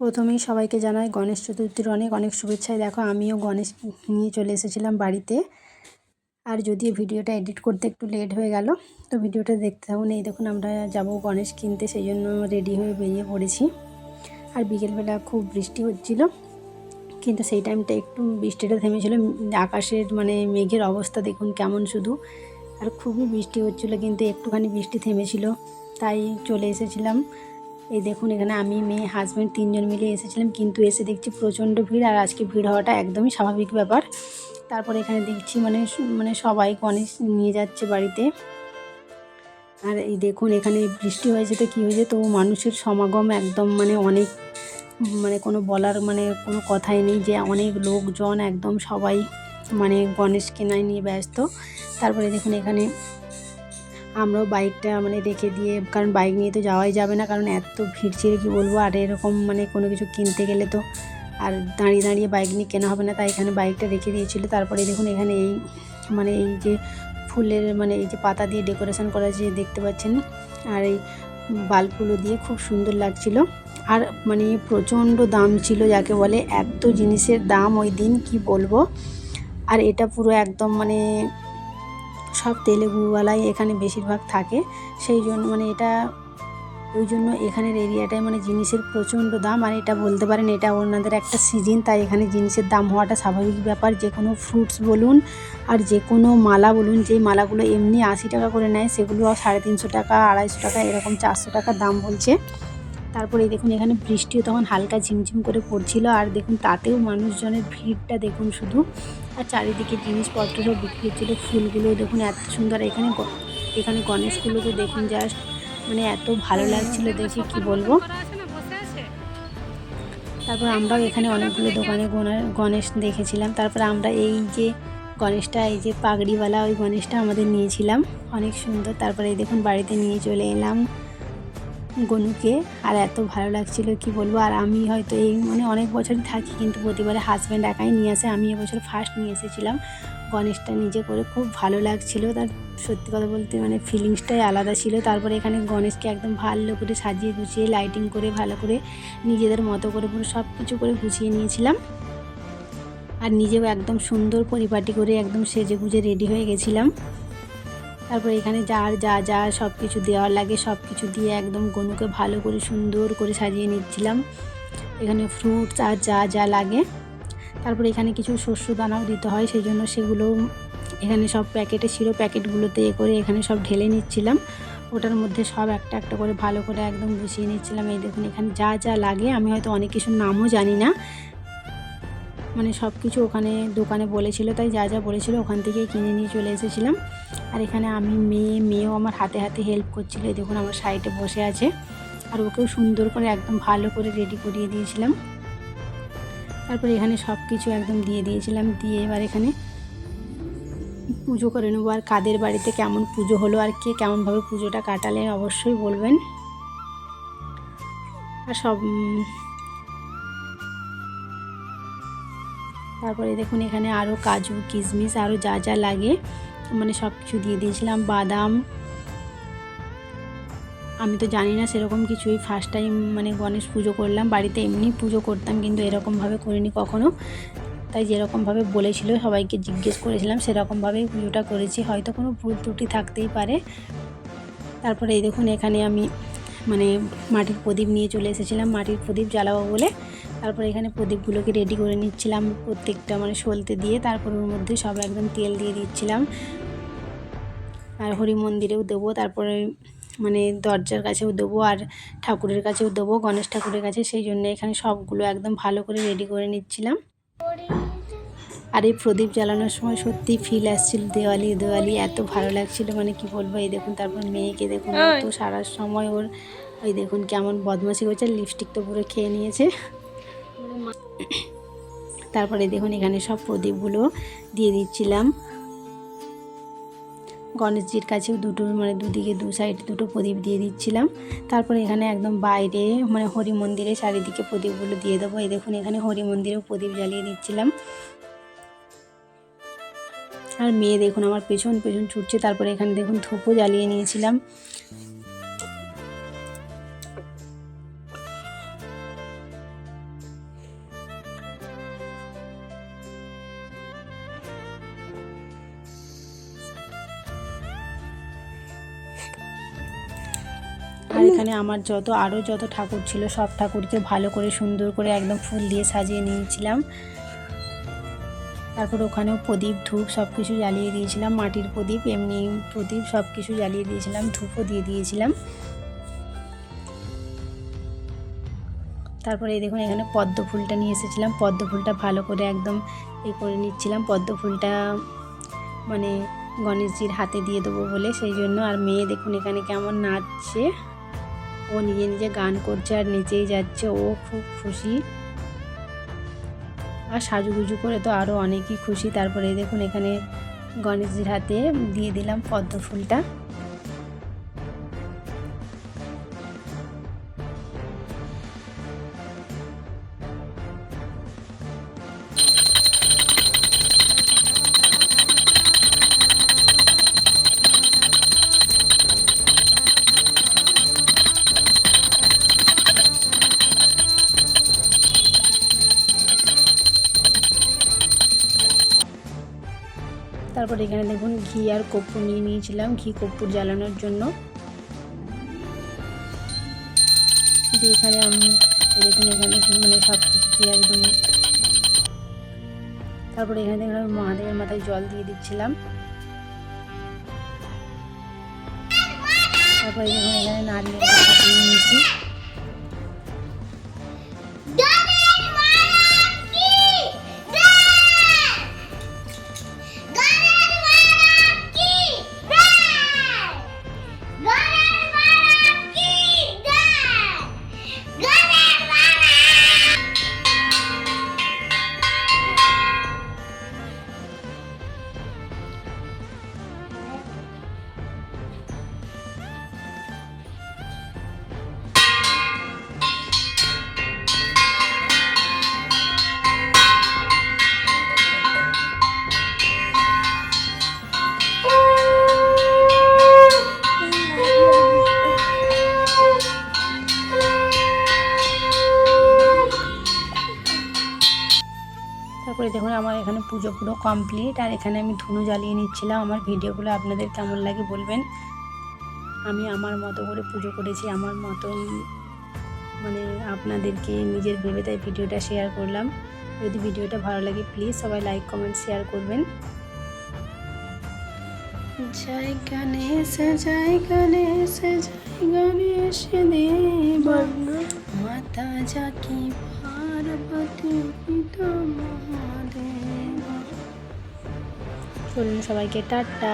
প্রথমেই সবাইকে জানাই গণেশ চতুর্থীর অনেক অনেক শুভেচ্ছায় দেখো, আমিও গণেশ নিয়ে চলে এসেছিলাম বাড়িতে। আর যদিও ভিডিওটা এডিট করতে একটু লেট হয়ে গেল, তো ভিডিওটা দেখতে থাকুন। এই দেখুন, আমরা যাব গণেশ কিনতে, সেই জন্য রেডি হয়ে বেরিয়ে পড়েছি। আর বিকেলবেলা খুব বৃষ্টি হচ্ছিল, কিন্তু সেই টাইমটা একটু বৃষ্টিটা থেমেছিল। আকাশের মানে মেঘের অবস্থা দেখুন কেমন শুধু। আর খুবই বৃষ্টি হচ্ছিল, কিন্তু একটুখানি বৃষ্টি থেমেছিল, তাই চলে এসেছিলাম। এই দেখুন, এখানে আমি, মেয়ে হাজব্যান্ড তিনজন মিলে এসেছিলাম, কিন্তু এসে দেখছি প্রচণ্ড ভিড়, আর আজকে ভিড় হওয়াটা একদমই স্বাভাবিক ব্যাপার। তারপরে এখানে দেখছি মানে মানে সবাই গণেশ নিয়ে যাচ্ছে বাড়িতে। আর এই দেখুন, এখানে বৃষ্টি হয়েছে তো কী হয়েছে, তো মানুষের সমাগম একদম মানে অনেক মানে কোনো বলার মানে কোনো কথাই নেই যে অনেক লোকজন একদম সবাই মানে গণেশ কেনায় নিয়ে ব্যস্ত। তারপরে দেখুন, এখানে আমরাও বাইকটা মানে রেখে দিয়ে, কারণ বাইক নিয়ে তো যাওয়াই যাবে না, কারণ এত ভিড় ছিল, কী বলব? আর এরকম মানে কোনো কিছু কিনতে গেলে তো আর দাঁড়িয়ে দাঁড়িয়ে বাইক নিয়ে কেনা হবে না, তাই এখানে বাইকটা রেখে দিয়েছিল। তারপরে দেখুন এখানে এই মানে এই যে ফুলের মানে এই যে পাতা দিয়ে ডেকোরেশন করা যে দেখতে পাচ্ছেন? আর এই বাল্বগুলো দিয়ে খুব সুন্দর লাগছিল। আর মানে প্রচণ্ড দাম ছিল, যাকে বলে এত জিনিসের দাম ওই দিন, কি বলব? আর এটা পুরো একদম মানে সব তেলেগুওয়ালাই এখানে বেশিরভাগ থাকে। সেই জন্য মানে এটা, ওই জন্য এখানের এরিয়াটায় মানে জিনিসের প্রচণ্ড দাম। আর এটা বলতে পারেন, এটা ওনাদের একটা সিজন তাই এখানে জিনিসের দাম হওয়াটা স্বাভাবিক ব্যাপার। যে কোনো ফ্রুটস বলুন আর যে কোনো মালা বলুন, যে মালাগুলো এমনি আশি টাকা করে নেয়, সেগুলো সাড়ে তিনশো টাকা, আড়াইশো টাকা, এরকম চারশো টাকা দাম বলছে। তারপরে দেখুন এখানে বৃষ্টিও তখন হালকা ঝিমঝিম করে পড়ছিল, আর দেখুন তাতেও মানুষজনের ভিড়টা দেখুন শুধু। আর চারিদিকে জিনিসপত্র সব বিক্রি হচ্ছিল, ফুলগুলো দেখুন এত সুন্দর, এখানে এখানে গণেশগুলো তো দেখুন জাস্ট মানে এত ভালো লাগছিল দেখে, কি বলব? তারপর আমরাও এখানে অনেকগুলো দোকানে গণেশ দেখেছিলাম। তারপর আমরা এই যে গণেশটা, এই যে পাগড়িওয়ালা ওই গণেশটা আমাদের নিয়েছিলাম, অনেক সুন্দর। তারপরে দেখুন বাড়িতে নিয়ে চলে এলাম। গনুকে, আর এত ভালো লাগছিল কি বলব, আর আমি হয়তো এই মানে অনেক বছরই থাকি, কিন্তু প্রতিবারে হাজব্যান্ড একাই নিয়ে আসে, আমি এবছর ফার্স্ট নিয়ে এসেছিলাম। গণেশটা নিজে করে খুব ভালো লাগছিল, তার সত্যি কথা বলতে মানে ফিলিংসটাই আলাদা ছিল। তারপরে এখানে গণেশকে একদম ভালো করে সাজিয়ে গুছিয়ে লাইটিং করে, ভালো করে নিজেদের মতো করে পুরো সব কিছু করে গুছিয়ে নিয়েছিলাম। আর নিজেও একদম সুন্দর পরিপাটি করে একদম সেজে গুজে রেডি হয়ে গেছিলাম। তারপর এখানে যার যা যা সব কিছু দেওয়ার লাগে সব কিছু দিয়ে একদম গনুকে ভালো করে সুন্দর করে সাজিয়ে নিচ্ছিলাম। এখানে ফ্রুটস আর যা যা লাগে। তারপর এখানে কিছু শস্য দানাও দিতে হয় সেই জন্য সেগুলো এখানে সব প্যাকেটে ছিল, প্যাকেটগুলোতে এ করে এখানে সব ঢেলে নিচ্ছিলাম। ওটার মধ্যে সব একটা একটা করে ভালো করে একদম গুছিয়ে নিচ্ছিলাম। এই দেখুন, এখানে যা যা লাগে, আমি হয়তো অনেক কিছুর নামও জানি না মানে সব কিছু ওখানে দোকানে বলেছিল, তাই যা যা বলেছিল ওখান থেকেই কিনে নিয়ে চলে এসেছিলাম। আর এখানে আমি, মেয়ে, মেয়েও আমার হাতে হাতে হেল্প করছিল, এই দেখুন আমার সাইডে বসে আছে। আর ওকেও সুন্দর করে একদম ভালো করে রেডি করিয়ে দিয়েছিলাম। তারপরে এখানে সব কিছু একদম দিয়ে দিয়েছিলাম, দিয়ে এবার এখানে পুজো করে নেব। আর কাদের বাড়িতে কেমন পুজো হলো, আর কে কেমনভাবে পুজোটা কাটালে অবশ্যই বলবেন। আর সব তারপরে দেখুন এখানে আরও কাজু, কিশমিশ আরও যা যা লাগে মানে সব কিছু দিয়ে দিয়েছিলাম, বাদাম। আমি তো জানি না সেরকম কিছুই ফার্স্ট টাইম মানে গণেশ পুজো করলাম, বাড়িতে এমনি পুজো করতাম, কিন্তু এরকমভাবে করিনি কখনো। তাই যেরকমভাবে বলেছিল, সবাইকে জিজ্ঞেস করেছিলাম, সেরকমভাবেই পুজোটা করেছি, হয়তো কোনো ভুল ত্রুটি থাকতেই পারে। তারপরে এই দেখুন এখানে আমি মানে মাটির প্রদীপ নিয়ে চলে এসেছিলাম, মাটির প্রদীপ জ্বালাবো বলে। তারপর এখানে প্রদীপগুলোকে রেডি করে নিচ্ছিলাম প্রত্যেকটা মানে সলতে দিয়ে। তারপর ওর মধ্যে সব একদম তেল দিয়ে দিচ্ছিলাম। আর হরি মন্দিরেও দেবো তারপরে মানে দরজার কাছেও দেবো আর ঠাকুরের কাছেও দেবো গণেশ ঠাকুরের কাছে। সেই জন্য এখানে সবগুলো একদম ভালো করে রেডি করে নিচ্ছিলাম। আর এই প্রদীপ জ্বালানোর সময় সত্যি ফিল আসছিল দেওয়ালি দেওয়ালি এত ভালো লাগছিল। মানে কি বলব এই দেখুন তারপর মেয়েকে দেখুন তো সারার সময় ওর ওই দেখুন কেমন বদমাশি করছে লিপস্টিক তো পুরো খেয়ে নিয়েছে। তারপরে দেখুন এখানে সব প্রদীপগুলো দিয়ে দিচ্ছিলাম। গণেশজির কাছেও দুটো মানে দুদিকে দু সাইডে দুটো প্রদীপ দিয়ে দিচ্ছিলাম। তারপরে এখানে একদম বাইরে মানে হরি মন্দিরে চারিদিকে প্রদীপগুলো দিয়ে দেবো। এই দেখুন এখানে হরি মন্দিরেও প্রদীপ জ্বালিয়ে দিচ্ছিলাম। আর মেয়ে দেখুন আমার পেছন পেছন ছুটছে, তারপরে এখানে দেখুন ধূপও জ্বালিয়ে নিয়েছিলাম। আর এখানে আমার যত আরও যত ঠাকুর ছিল, সব ঠাকুরকে ভালো করে, সুন্দর করে একদম ফুল দিয়ে সাজিয়ে নিয়েছিলাম। তারপর ওখানেও প্রদীপ, ধূপ সব কিছু জ্বালিয়ে দিয়েছিলাম, মাটির প্রদীপ, এমনি প্রদীপ সব কিছু জ্বালিয়ে দিয়েছিলাম, ধূপও দিয়ে দিয়েছিলাম। তারপরে এই দেখুন, এখানে পদ্ম ফুলটা নিয়ে এসেছিলাম, পদ্ম ফুলটা ভালো করে একদম এ করে নিচ্ছিলাম, পদ্ম ফুলটা মানে গণেশজির হাতে দিয়ে দেবো বলে, সেই জন্য। আর মেয়ে দেখুন এখানে কেমন নাচছে। ও নিজে নিজে গান করছে আর নেচেই যাচ্ছে। ও খুব খুশি। আর সাজুগুজু করে তো আরও অনেকই খুশি। তারপরে দেখুন এখানে গণেশজির হাতে দিয়ে দিলাম পদ্ম ফুলটা তারপর এখানে দেখুন ঘি আর কর্পূর নিয়ে নিয়েছিলাম, ঘি কর্পূর জ্বালানোর জন্য। দিয়ে এখানে আমি দেখুন এখানে মানে সব কিছু দিয়ে একদম। তারপরে এখানে দেখুন আমি মহাদেবের মাথায় জল দিয়ে দিচ্ছিলাম। তারপরে দেখুন এখানে ফাটিয়ে নিয়েছি। তারপরে দেখুন, আমার এখানে পুজো পুরো কমপ্লিট আর এখানে আমি ধুনো জ্বালিয়ে নিচ্ছিলাম। আমার ভিডিওগুলো আপনাদের কেমন লাগে বলবেন? আমি আমার মতো করে পুজো করেছি, আমার মতো মানে আপনাদেরকে নিজের ভেবে তাই ভিডিওটা শেয়ার করলাম। যদি ভিডিওটা ভালো লাগে প্লিজ সবাই লাইক কমেন্ট শেয়ার করবেন। জয় গণেশ জয় গণেশ জয় গণেশ দেব মাতা জাকি পার্বতী চলুন সবাইকে টাটা।